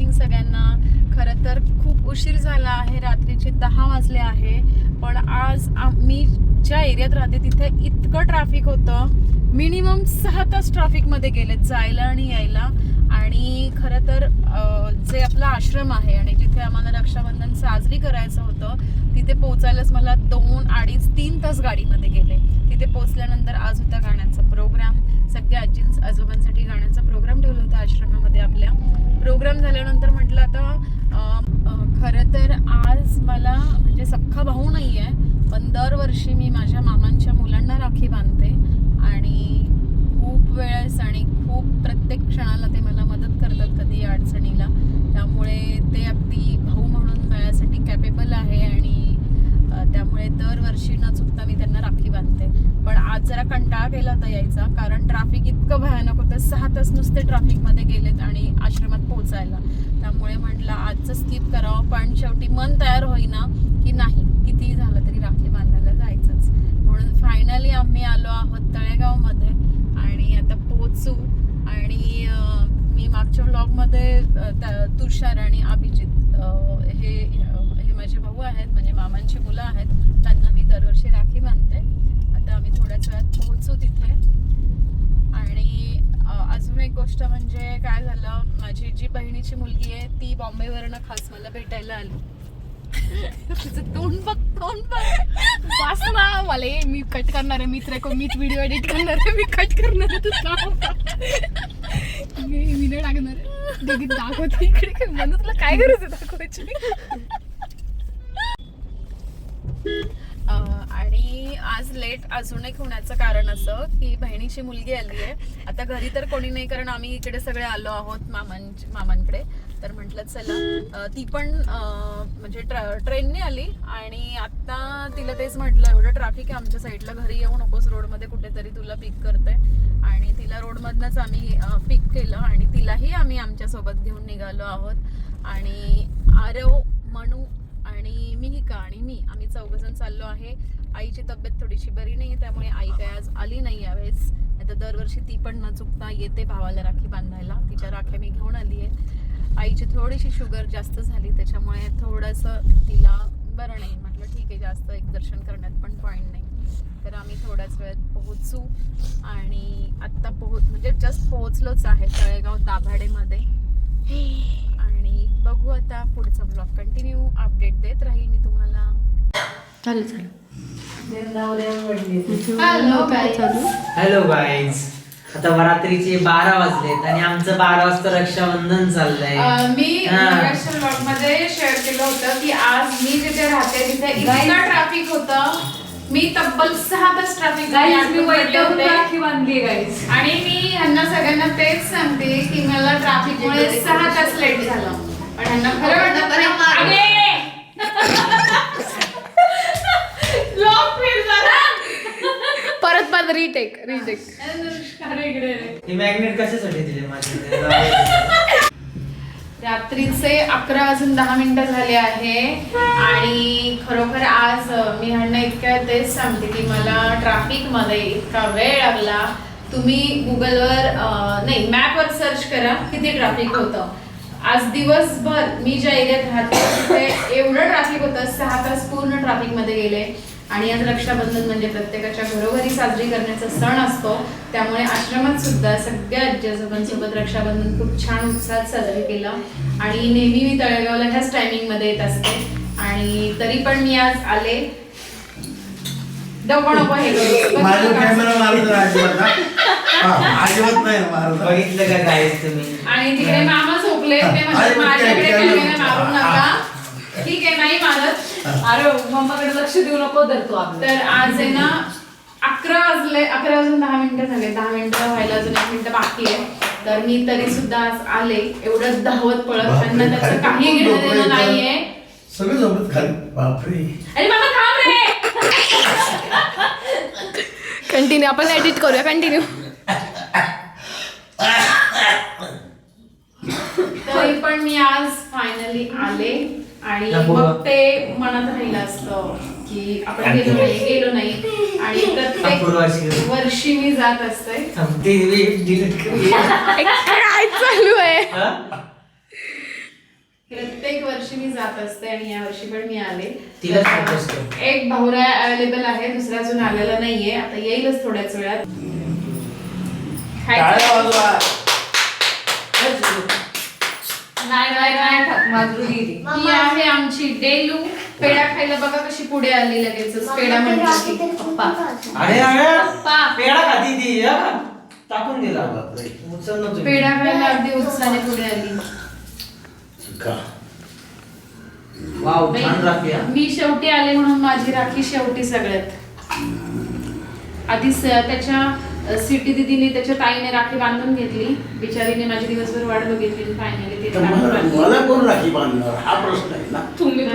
Evening सगळ्यांना. खरं तर खूप उशीर झाला आहे रात्रीचे दहा वाजले आहे. पण आज मी ज्या एरियात राहते तिथे इतकं ट्रॅफिक होतं. मिनिमम सहा तास ट्रॅफिकमध्ये गेले जायला आणि यायला. आणि खरं तर जे आपला आश्रम आहे आणि जिथे आम्हाला रक्षाबंधन साजरी करायचं होतं तिथे पोहोचायलाच मला दोन अडीच तीन तास गाडीमध्ये गेले. तिथे पोहोचल्यानंतर आज होता गाण्याचा प्रोग्राम सगळ्या आजींस आजोबांसाठी गाण्याचा प्रोग्राम ठेवला होता आश्रमामध्ये आपल्या. प्रोग्राम झाल्यानंतर म्हटलं आता खरं तर आज मला म्हणजे सख्खा भाऊ नाही आहे पण दरवर्षी मी माझ्या मामांच्या मुलांना राखी बांधते आणि खूप वेळेस आणि खूप प्रत्येक क्षणाला ते मला मदत करतात कधी अडचणीला. त्यामुळे ते अगदी भाऊ म्हणून माझ्यासाठी कॅपेबल आहे आणि त्यामुळे दरवर्षी न चुकता मी त्यांना आज जरा कंटाळा केला होता यायचा कारण ट्रॅफिक इतकं भयानक होतं. सहा तास नुसते ट्रॅफिकमध्ये गेलेत आणि आश्रमात पोहोचायला. त्यामुळे म्हटलं आजचं स्किप करावं पण शेवटी मन तयार होईना की नाही कितीही झालं तरी राखी बांधायला जायचंच. म्हणून फायनली आम्ही आलो आहोत तळेगावमध्ये आणि आता पोचू आणि मी मागच्या ब्लॉगमध्ये तुषार आणि अभिजित हे हे माझे भाऊ आहेत म्हणजे मामांची मुलं आहेत. त्यांना मी दरवर्षी राखी बांधते. तर आम्ही थोड्याच वेळात पोहोचू तिथे. आणि अजून एक गोष्ट म्हणजे काय झालं माझी जी बहिणीची मुलगी आहे ती बॉम्बेवरनं खास मला भेटायला आली. तिचं तोंड बघ तोंड बघ. असं ना मला हे मी कट करणार आहे मित्र को मीच व्हिडिओ एडिट करणार आहे मी कट करणार आहे तू मी मी नाही टाकणार आहे. दाखवते इकडे काय म्हणून तुला काय गरज आहे दाखवायची? आणि आज लेट अजून एक होण्याचं कारण असं की बहिणीची मुलगी आली आहे. आता घरी तर कोणी नाही कारण आम्ही इकडे सगळे आलो आहोत मामां मामांकडे. तर म्हटलं चला. ती पण म्हणजे ट्र ट्रेनने आली आणि आत्ता तिला तेच म्हटलं एवढं ट्रॅफिक आहे आमच्या साईडला घरी येऊ नकोस. रोडमध्ये कुठेतरी तुला पिक करते आणि तिला रोडमधनंच आम्ही पिक केलं आणि तिलाही आम्ही आमच्यासोबत घेऊन निघालो आहोत. आणि आरव मनू आणि मिहिका आणि मी आम्ही चौघजण चाललो आहे. आईची तब्येत थोडीशी बरी नाही त्यामुळे आई काय आज आली नाही यावेळेस. आता दरवर्षी ती पण न चुकता येते भावाला राखी बांधायला. तिच्या राख्या मी घेऊन आली आहे. आईची थोडीशी शुगर जास्त झाली त्याच्यामुळे थोडंसं तिला बरं नाही. म्हटलं ठीक आहे जास्त एक दर्शन करण्यात पण पॉईंट नाही. तर आम्ही थोड्याच वेळात पोहोचू. आणि आत्ता पोहोच म्हणजे जस्ट पोहोचलोच आहे तळेगाव दाभाडेमध्ये. बघू आता पुढचा ब्लॉग कंटिन्यू अपडेट देत राहील मी तुम्हाला. चालेल चालेल. हॅलो काय चालू? हॅलो गाईज आता रात्रीचे बारा वाजलेत आणि आमचं बारा वाजता रक्षाबंधन चाललंय. मी मध्ये शेअर केलं होतं की आज मी जिथे राहते तिथे इतकं ट्रॅफिक होतं. मी तब्बल सहा तास ट्रॅफिक मी बांधली गाईस आणि मी ह्यांना सगळ्यांना तेच सांगते की मला ट्रॅफिकमुळे सहा तास लेट झालं पण ह्यांना खरं वाटतं Vlog fail झाला. परत परत रिटेक रिटेक अरे इकडे रे. हे मॅग्नेट कशासाठी दिले माझे? रात्रीचे अकरा वाजून दहा मिनिटं झाले आहे. आणि खरोखर आज मी ह्यांना इतक्या तेच सांगते की मला ट्रॅफिकमध्ये इतका वेळ लागला. तुम्ही गुगलवर नाही मॅपवर सर्च करा किती ट्रॅफिक होतं. आज दिवसभर मी ज्या एरियात राहते तिथे एवढं ट्रॅफिक होतं सहा तास पूर्ण ट्रॅफिकमध्ये गेले. आणि आज रक्षाबंधन म्हणजे प्रत्येकाच्या घरोघरी साजरी करण्याचा सण असतो. त्यामुळे आश्रमात सुद्धा सगळ्या आजी आजोबांसोबत रक्षाबंधन खूप छान उत्साहात साजरे केलं. आणि नेहमी मी तळेगावला ह्याच टायमिंगमध्ये येत असते. आणि तरी पण मी आज आले. नको नको हे करू. माझा कॅमेरा मारत नाही अजिबात हा. हा, अजिबात नाही मारत बघितलं का गाईज तुम्ही? आणि तिकडे मामा झोपले. ते म्हणजे माझ्याकडे कॅमेरा मारू नका. ठीक आहे नाही मारत. अरे मम्माकडे लक्ष देऊ नको धर तू आपलं तर आज आहे ना अकरा वाजले अकरा वाजून दहा मिनिटं झाले. दहा मिनिटं व्हायला अजून एक मिनिटं बाकी आहे. तर मी तरी सुद्धा आज आले. एवढं धावत पळत. त्यांना त्याचं काही घेणं देणं. नाहीये. सगळे झोपत खाली. बापरे. अरे मामा थांब रे. कंटिन्यू आपण एडिट करूया कंटिन्यू. तरी पण मी आज फायनली आले. आणि मग. ते मनात राहिलं असतं की आपण गेलो नाही गेलो नाही आणि प्रत्येक. वर्षी मी जात असते चालू आहे हा? प्रत्येक वर्षी मी जात असते आणि या वर्षी पण मी आले. एक भावरा अवेलेबल आहे दुसरा अजून आलेला नाहीये आता येईलच थोड्याच वेळात. नाही नाही खात ही आहे आमची डेलू पेढा खायला बघा कशी पुढे आली लगेच पेढा म्हणते ती. पप्पा अरे अरे पप्पा पेढा खाती ती हा? टाकून दिला उचल ना तुम्ही. पेढा खायला अगदी उत्साहाने पुढे आली. वाव छान राखी हा. मी शेवटी आले म्हणून माझी राखी शेवटी सगळ्यात आधी स- त्याच्या सिटी दिदीने त्याच्या ताईने राखी बांधून घेतली. बिचारीने माझी दिवसभर वाट बघितली फायनली तर मला मला कोण राखी बांधणार? हा प्रश्न आहे ना. तुम्ही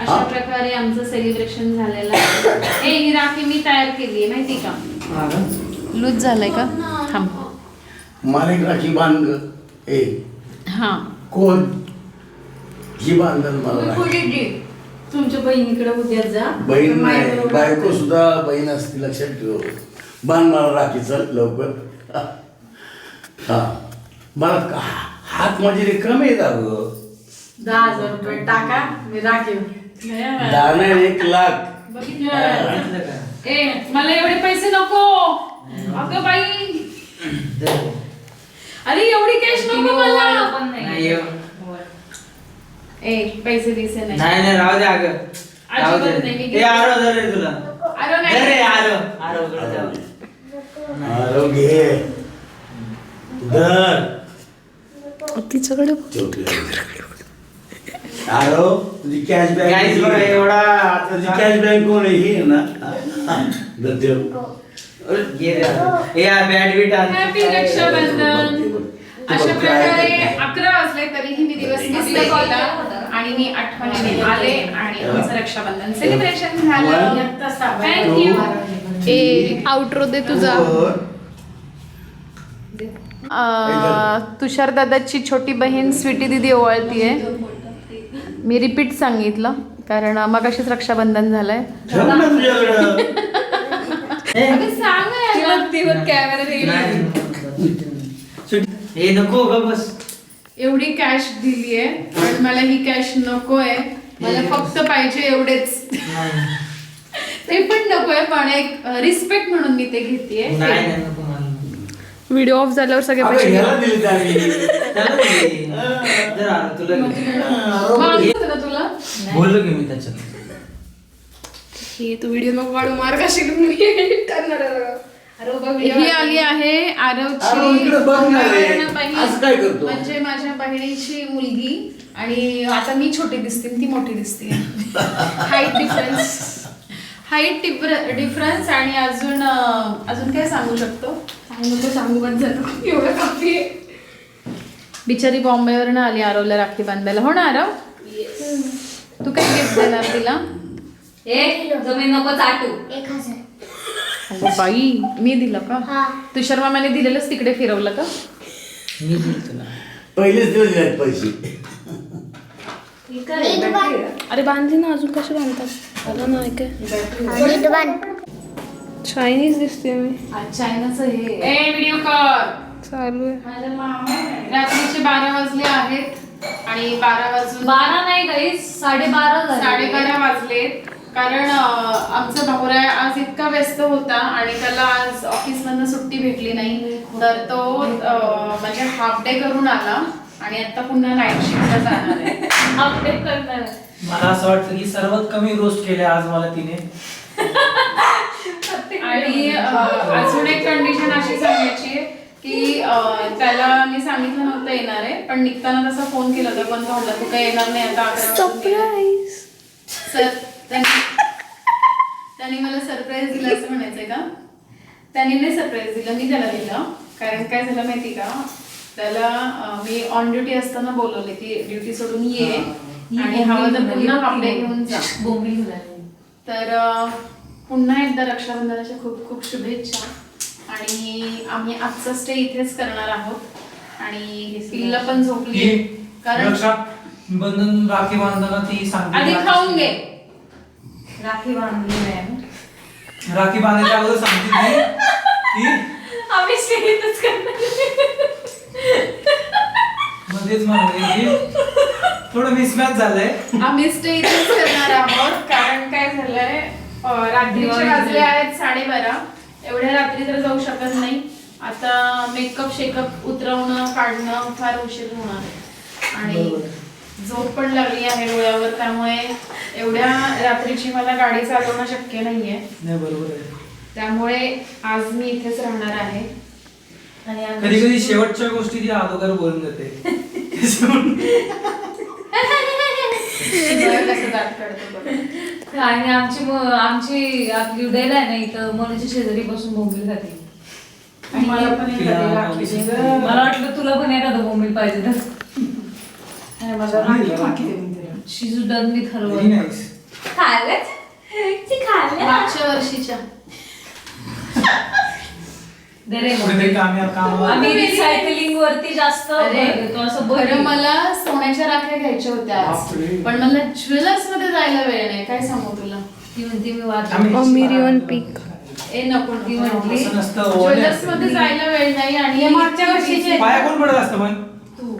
अशा प्रकारे आमचं सेलिब्रेशन झालेलं आहे. ए ही राखी मी तयार केली आहे माहिती का? हा? लूज झालंय का? थांब. मला एक राखी बांध. ग. ए. हा. कोण? ही बांधल मला राखी. तुमच्या बहिणीकडे उद्या जा. बहीण नाही. बायको सुद्धा बहीण असते लक्षात ठेव. बांध मला राखी चल लवकर. हा. मला का- हात माझे रिकामे येत अगं दहा हजार रुपये टाका मी राखीव दाणे एक लाख. बघितलं? ए मला एवढे पैसे नको. अगं बाई. अरे एवढी कॅश नको मला. पण नाही, नाही. ए पैसे दिसे नाही. नाही नाही राहू दे अगं. राहू नाही, मी दे ए आरो तुला. अरे नाही. धर रे आरो. आरो. जाऊ. आरोग्य धर तिच्याकडे आरो तुझी कॅश Guys, बघा एवढा तुझी कॅश बॅग कोण आहे? ही ना. हा. धर. घे. ए या बॅट बीट. हॅपी रक्षाबंधन. अशा प्रकारे. अकरा वाजले तरीही मी दिवस मिस नाही केला आणि मी आठवणीने आले आणि आमचं रक्षाबंधन सेलिब्रेशन झालं. थँक्यू ए आउटरो दे तुझा. तुषार दादाची छोटी बहीण स्वीटी दिदी ओवाळतीये. मी रिपीट सांगितलं कारण मग अशीच रक्षाबंधन? झालंय नको एवढी कॅश दिलीये पण मला ही कॅश नकोय. मला फक्त पाहिजे एवढेच. ते पण नकोय पण एक रिस्पेक्ट म्हणून मी ते घेतेय. नाही नाही, नको मला व्हिडिओ ऑफ झाल्यावर सगळे पैसे ह्याला दिली त्याने. त्याला दे. जर आलो तुला? ना बोललो की मी त्याच्यात. हे तू व्हिडिओ नको वाढू मार्ग मी edit करणार आहे सगळं. अरे बाबा video ही आली आहे अरे, आरवची इकडे बघ ना रे. कारण बहीण. असं काय करतो? म्हणजे माझ्या बहिणीची मुलगी आणि आता मी छोटी दिसते आणि ती मोठी दिसते. हाईट डिफरन्स हाईट डिफरन्स आणि अजून अजून काय सांगू शकतो? सांगू सांगू पण झालं एवढं काफी आहे. बिचारी बॉम्बेवरनं आली आरवला राखी बांधायला. हो ना आरव? तू काय गिफ्ट देणार तिला? एक जमीन नको चाटू. एक हजार. अगं बाई मी दिलं का? हा. तुषार मामाने दिलेलंच तिकडे फिरवलं का? मी पहिलेच दिले पैसे. अरे बांधली ना अजून कसे बांधतात? नीट बांध चायनीज दिसते मी. आज चायनाचं हे ए व्हिडिओ कर. चालू आहे. रात्रीचे बारा वाजले आहेत आणि बारा वाजून बारा नाही गाईस साडेबारा झाले. साडेबारा वाजले. कारण अं, आमचा भाऊरा आज इतका व्यस्त होता आणि त्याला आज ऑफिस मधनं सुट्टी भेटली नाही. तर तो अं, म्हणजे हाफ डे करून आला आणि आता पुन्हा नाईट शिफ्टला जाणार आहे. Update करणार आहे. मला असं वाटतं की सर्वात कमी रोस्ट केले आज मला तिने. आणि अं, अजून एक कंडिशन अशी सांगायची आहे की अं, त्याला मी सांगितलं नव्हतं येणार आहे पण निघताना तसा फोन केला होता पण तो म्हणला तू काय येणार नाही आता अकरा वाजून गेले." सर त्यांनी त्यांनी मला सरप्राईज दिलं असं म्हणायचंय का? त्यांनी नाही सरप्राईज दिलं मी त्याला दिलं. कारण काय झालं माहिती का? त्याला अं, मी ऑन ड्युटी असताना बोलवले की ड्युटी सोडून ये. आणि हवं तर पुन्हा कपडे घेऊन जा. बोंबील. तर पुन्हा एकदा रक्षाबंधनाच्या खूप खूप शुभेच्छा. आणि आम्ही आजचा स्टे इथेच करणार आहोत. आणि पिल्ल पण झोपली कारण रक्षा बंधन राखी बांधताना ती सांगते आधी खाऊन घे. राखी बांधली नाही राखी बांधायच्या अगोदर सांगते ती आम्ही स्टेटच करणार. मध्येच म्हणते की थोडं मिसमॅच झालंय. आम्ही स्टे इथेच करणार आहोत कारण काय झालंय अं, रात्रीचे वाजले आहेत साडेबारा. एवढ्या रात्री तर जाऊ शकत नाही. आता मेकअप शेकअप उतरवणं काढणं फार उशीर होणार आहे. आणि झोप पण लागली आहे डोळ्यावर त्यामुळे एवढ्या रात्रीची मला गाडी चालवणं शक्य नाहीये. नाही बरोबर आहे. त्यामुळे आज मी इथेच राहणार आहे. आणि कधी कधी शेवटच्या गोष्टी ती अगोदर बोलून देते बघा कसं दात काढतो बघा. आणि आमची म- आमची आपली उदयला आहे ना इथं मनूच्या शेजारी बसून बोंबील खाते. आणि मला पण एखादी राखी दे गं. मला वाटलं तुला पण एखादं बोंबील पाहिजे तर. आणि मला राखी राखी दे म्हणते. शिजू डग मी Very nice. खाल्लंच? ती खाल्लं? मागच्या वर्षीच्या. दे रे आम्ही रिसायकलिंग वरती जास्त अरे, देतो असं बरं बरं मला सोन्याच्या राख्या घ्यायच्या होत्या आज. बापरे. पण मला ज्वेलर्समध्ये जायला वेळ नाही. काय सांगू तुला? ती म्हणते मी वाच आम्ही- ए नको ती म्हटली, असं नसतं. ज्वेलर्समध्ये जायला वेळ नाही आणि मागच्या वर्षीचे- पाया कोण पडत असतं पण तू.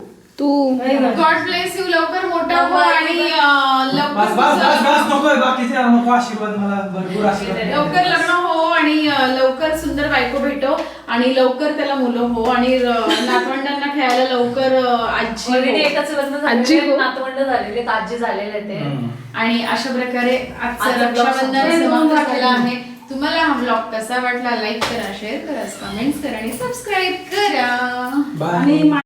गॉड ब्लेस यू लवकर मोठा हो आणि अं, बस लवकर बस बस तुझं- नकोय बाकीचे नको आशीर्वाद मला भरपूर आशीर्वाद. लवकर लग्न हो आणि अं, लवकर सुंदर बायको भेटो आणि लवकर त्याला मुलं हो आणि अं, नातवंडांना खेळायला लवकर आजी हो. एकाच लग्न आजी झालेले हो. नातवंड झालेले आहेत, आजी झालेले ते. आणि अशा प्रकारे आजचं आजचा vlog रक्षाबंधन संपला. समाप्त झालेला आहे तुम्हाला हा ब्लॉग कसा वाटला लाईक करा शेअर करा कमेंट्स करा आणि सबस्क्राईब करा. आणि